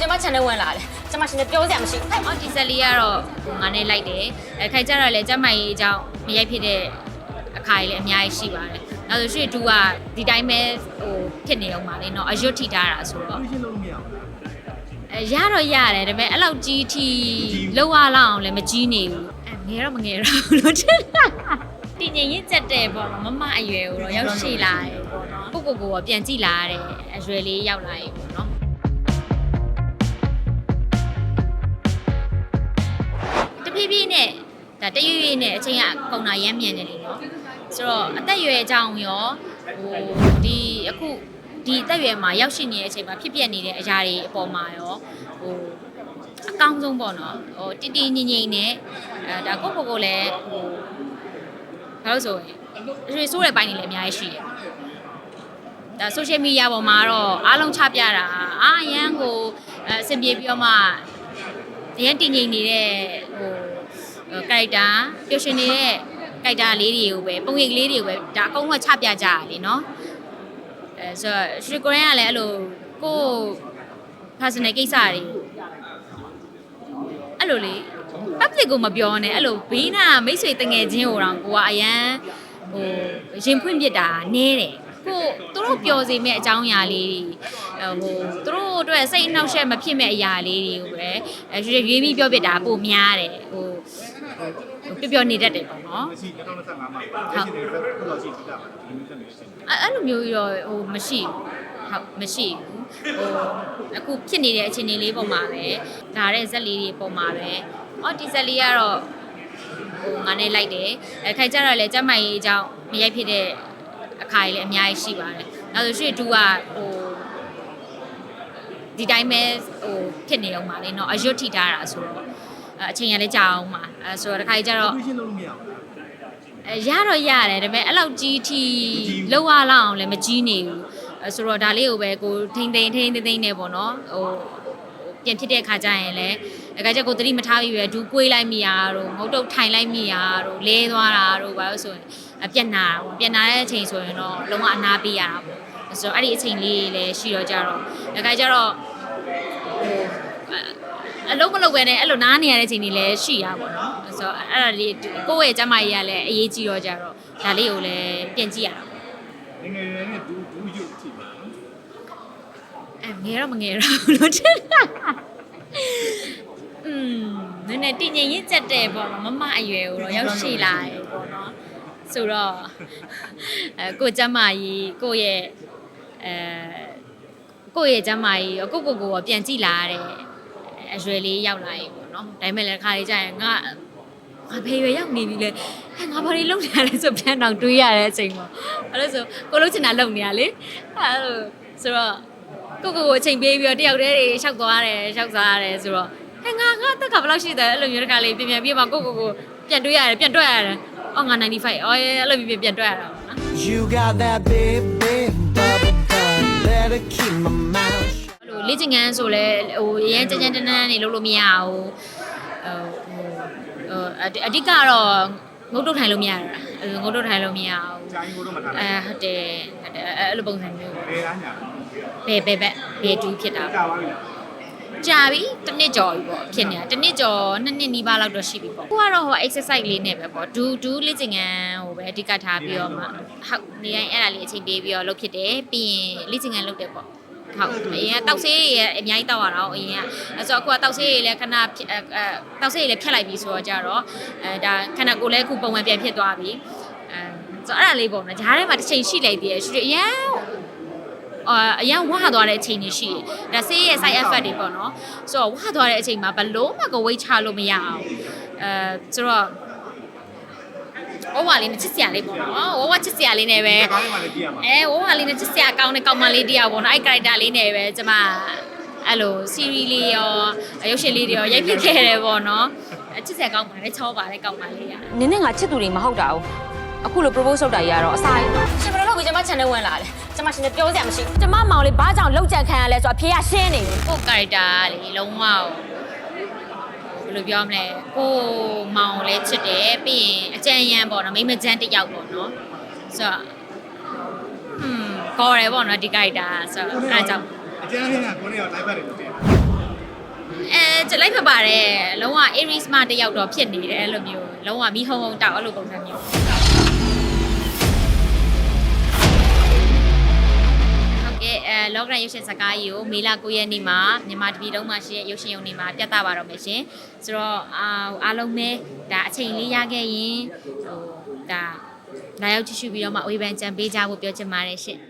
ကျမ channel ဝင်လာတယ်ကျမရှင်လည်းပြောစရာမရှိဘူးဟဲ့အော်ဒီဇက်လေးကတော့ငါနဲ့လိုက်တယ်အဲခိုင်ကြတော့လေကျမကြီးအကြောင်းမရိုက်ဖြစ်တဲ့အခါကြီးလည်းအများကြီးရှိပါတယ်နောက်ဆိုရွှေတူကဒီတိုင်းပဲဟိုဖြစ်နေအောင်ပါလေနော်အရွတ်ထိထားတာဆိုတော့ရှင်းလို့မရဘူးအဲရတော့ရတယ်ဒါပေမဲ့အဲ့လောက်ကြီးထိလောက်ရလောက်အောင်လည်းမကြီးနေဘူးအဲငယ်တော့မငယ်တော့ဘူးလို့ထင်တာတင်ငင်ရင့်ချက်တဲ့ပေါ့နော်မမအရွယ်ကိုတော့ရောက်ရှိလာတယ်ပေါ့နော်ကိုကိုကိုကပြန်ကြည့်လာရတယ်အရွယ်လေးရောက်လာရင်ပေါ့နော် ဖြည်းဖြည်းနဲ့ဒါတရွေ့ရွေ့နဲ့အချိန်ကပုံတာရမ်းမြန်နေတယ်နော်ဆိုတော့အသက်အရွယ်အကြောင်းရောဟိုဒီအခုဒီအသက်အရွယ်မှာရောက်ရှိနေတဲ့အချိန်မှာဖြစ်ပျက်နေတဲ့အရာတွေအပေါ်မှာရောဟိုအကောင်းဆုံးပေါ့နော်ဟိုတည်တည်ငြိမ်ငြိမ်နဲ့အဲဒါကိုကိုကိုလည်းဟိုဘာလို့ဆိုရင်ရွှေဆိုးတဲ့ဘိုင်းတွေလည်းအများကြီးရှိတယ်ဒါ social media ပေါ်မှာတော့အားလုံးချပြတာအာအရန်ကိုအဲအဆင်ပြေပြီးတော့မှအရန်တည်ငြိမ်နေတဲ့ဟို character ပျော်ရွှင်နေတဲ့ character လေးတွေကိုပဲပုံရိပ်လေးတွေကိုပဲဒါအကုန်လုံးကချပြကြရလေနော်အဲဆိုတော့ရွှေကိုရင်းကလည်းအဲ့လိုကိုယ့် personal ကိစ္စတွေအဲ့လိုလေ public ကိုမပြောနဲ့အဲ့လိုဘေးနားမိတ်ဆွေတငယ်ချင်းကိုတော့ကိုကအရန်ဟိုရင်ဖွင့်ပြစ်တာနည်းတယ်ကိုသူတို့ပျော်စေမဲ့အကြောင်းအရာလေးတွေဟိုသူတို့အတွက်စိတ်အနှောက်အယှက်မဖြစ်မဲ့အရာလေးတွေကိုပဲအဲရွေးရွေးပြီးပြောပြတာပိုများတယ်ဟိုဟို ပျော်ပျော်နေတတ်တယ်ပေါ့နော် မရှိ2025မှာရှင်းတယ်ဘယ်လိုရှိကြတာဒီမျိုးဆက်နေရှင်းတယ် အဲ့အဲ့လိုမျိုးကြီးတော့ဟိုမရှိဘူးဟုတ်မရှိဘူးဟိုအခုဖြစ်နေတဲ့အခြေအနေလေးပုံမှာပဲဒါတဲ့ဇက်လေးတွေပုံမှာပဲအော်ဒီဇက်လေးကတော့ဟိုငါနဲ့လိုက်တယ်အဲခိုင်ကြတော့လေကျမကြီးအကြောင်းမရိုက်ဖြစ်တဲ့အခါကြီးလည်းအများကြီးရှိပါတယ်နောက်ဆိုရွှေတူကဟိုဒီတိုင်းပဲဟိုဖြစ်နေအောင်ပါလေเนาะအရွတ်ထိထားတာဆိုတော့ အဲအချိန်ရလည်းကြာအောင်ပါအဲဆိုတော့တစ်ခါကြီးကျတော့ရှင်းလို့မရဘူးအဲရတော့ရတယ်ဒါပေမဲ့အဲ့လောက်ကြီးထိလောက်ရလောက်အောင်လည်းမကြီးနေဘူးအဲဆိုတော့ဒါလေးကိုပဲကိုထိမ့်သိမ့်ထိမ့်သိမ့်သိမ့်နေပေါ့နော်ဟိုပြန်ဖြစ်တဲ့အခါကျရင်လည်းအခါကျကိုသတိမထားပြီးပဲဒူးကွေးလိုက်မိရတို့ငုတ်တုတ်ထိုင်လိုက်မိရတို့လဲသွားတာတို့ဘာလို့ဆိုရင်အပြက်နာတာပေါ့ပြက်နာတဲ့အချိန်ဆိုရင်တော့လုံးဝအနာပေးရတာပေါ့ဆိုတော့အဲ့ဒီအချိန်လေးလည်းရှိတော့ကြတော့အခါကျတော့ဟို အလုံးမလုံးပဲနဲ့အဲ့လိုနားနေရတဲ့အချိန်တွေလည်းရှိရပါတော့။ဆိုတော့အဲ့ဒါလေးကိုယ့်ရဲ့ကျမကြီးကလည်းအရေးကြီးတော့ကြတော့ဒါလေးကိုလည်းပြင်ကြည့်ရတာပေါ့ငယ်ငယ်နဲ့ဒူးဒူးယူထိပါနော်။အဲငယ်တော့မငယ်တော့ဘူးလို့ထင်တာ။อืมနည်းနည်းတည်ငြိမ်ရင့်ချက်တဲ့ပေါ့နော်မမအရွယ်ကိုတော့ရောက်ရှိလာတယ်ပေါ့နော်။ဆိုတော့အဲကိုကျမကြီးကိုရဲ့အဲကိုရဲ့ကျမကြီးရောကိုကိုကိုရောပြန်ကြည့်လာရတဲ့ အရွယ်လေးရောက်လာရင်ပေါ့နော်။ဒါပေမဲ့လည်းတစ်ခါလေးကြာရင်ငါငါဖေရွယ်ရောက်နေပြီလေဟဲ့ငါဘာတွေလုပ်နေရလဲဆိုပြန်တော့တွေးရတဲ့အချိန်ပေါ့အဲ့လိုဆိုကိုလုံးချင်တာလုပ်နေရလေအဲ့လိုဆိုတော့ကိုကိုကိုအချိန်ပေးပြီးတော့တယောက်တည်းတွေရှောက်သွားတယ်ရှောက်သွားရတယ်ဆိုတော့ဟဲ့ငါငါအသက်ကဘယ်လောက်ရှိတယ်အဲ့လိုမျိုးတစ်ခါလေးပြန်ပြန်ပြီးမှကိုကိုကိုပြန်တွေးရတယ်ပြန်တွက်ရတယ်အော်ငါ95အော်အဲ့လိုမျိုးပြန်တွက်ရတာပေါ့နော် You got that big, big bubble gum. Better keep my mouth shut. အဲ့ လိုလေ့ကျင့်ခန်းဆိုလဲဟိုရမ်းကြမ်းကြမ်းတန်းတန်းနေလုပ်လို့မရဘူးဟိုဟိုအဓိအဓိကတော့ငုတ်တုတ်ထိုင်လို့မရတာအဲ့လိုငုတ်တုတ်ထိုင်လို့မရဘူးဂျာကြီးကိုတော့မထားအဲလိုက်ဟုတ်တယ်ဟုတ်တယ်အဲ့လိုပုံစံမျိုးပေါ့ဘယ်အားညာဘယ်ဘယ်ဘက်ဘယ်တူဖြစ်တာကြာပါပြီကြာပြီတစ်နှစ်ကျော်ပြီပေါ့ဖြစ်နေတာတစ်နှစ်ကျော်နှစ်နှစ်နီးပါးလောက်တော့ရှိပြီပေါ့ကိုကတော့ဟို exercise လေးနဲ့ပဲပေါ့ဒူဒူလေ့ကျင့်ခန်းဟိုပဲအဓိကထားပြီးတော့မှဟုတ်နေရင်အဲ့ဒါလေးအချိန်ပေးပြီးတော့လုပ်ဖြစ်တယ်ပြီးရင်လေ့ကျင့်ခန်းလုပ်တယ်ပေါ့ ဟုတ်အရင်ကတောက်ဆေးတွေရဲ့အများကြီးတောက်ရတာ哦အရင်ကအဲဆိုတော့အခုကတောက်ဆေးတွေလည်းခဏဖြစ်အဲအဲတောက်ဆေးတွေလည်းဖြတ်လိုက်ပြီးဆိုတော့ကြတော့အဲဒါခဏကိုလည်းအခုပုံမှန်ပြန်ဖြစ်သွားပြီအဲဆိုတော့အဲ့ဒါလေးပေါ့နော်ဂျားထဲမှာတစ်ချိန်ရှိလိုက်သေးတယ်ရှူအရင်အာအရင်ဝါသွားတဲ့အချိန်တွေရှိတယ်။ဒါဆေးရဲ့ side effect တွေပေါ့နော်။ဆိုတော့ဝါသွားတဲ့အချိန်မှာဘလို့မှကိုဝိတ်ချလို့မရအောင်။အဲဆိုတော့ ဝဝလေးနဲ့ချစ်စရာလေးပေါ့နော်။ဝဝချစ်စရာလေးနဲ့ပဲဒီကောင်းလေးမှလည်းကြည့်ရမှာအဲဝဝလေးနဲ့ချစ်စရာကောင်းတဲ့ကောင်မလေးတယောက်ပေါ့နော်။အဲ့ character လေးနဲ့ပဲကျမအဲ့လို series လေးရောရုပ်ရှင်လေးတွေရောရိုက်ဖြစ်ခဲ့တယ်ပေါ့နော်။အချစ်စရာကောင်းပါတယ်ချောပါတယ်ကောင်မလေးကနင်းနဲ့ငါချစ်သူတွေမဟုတ်တာဘူးအခုလို propose လုပ်တာကြီးကတော့အစာကြီးရှင်ဘယ်လိုလုပ်ပြီးကျမ channel ဝင်လာတယ်ကျမရှင်လည်းပြောစရာမရှိဘူးကျမမောင်လေးဘာကြောင့်လောက်ကြံခံရလဲဆိုတော့အဖေကရှင်းနေတယ်ကို character ကလေလုံးဝဘ ယ်လိုပြောမလဲကိုမောင်လည်းချစ်တယ်ပြီးရင်အကြံဉာဏ်ပေါ့နော်မိမချမ်းတစ်ယောက်ပေါ့နော်ဆိုတော့ဟွန်းကော်တယ်ပေါ့နော်ဒီ character ဆိုတော့အဲဒါကြောင့်အကျဉ်းချင်းကကိုနေရော live ပဲတွေလုပ်တယ်အဲကြလိုက်ခတ်ပါတယ်လုံးဝ Aries မတယောက်တော့ဖြစ်နေတယ်အဲ့လိုမျိုးလုံးဝမီးဟုံဟုံတောက်အဲ့လိုပုံစံမျိုး လောကရန်ရုပ်ရှင်ဇာတ်ကားကြီးကိုမေလ9ရက်နေ့မှာမြန်မာတပြည်လုံးမှာရှိတဲ့ရုပ်ရှင်ရုံတွေမှာပြသပါတော့မယ်ရှင်ဆိုတော့အာအားလုံးပဲဒါအချိန်လေးရခဲ့ရင်ဟိုဒါလာရောက်ကြည့်ရှုပြီးတော့မှဝေဖန်ကြံပေးကြဖို့ပြောချင်ပါတယ်ရှင်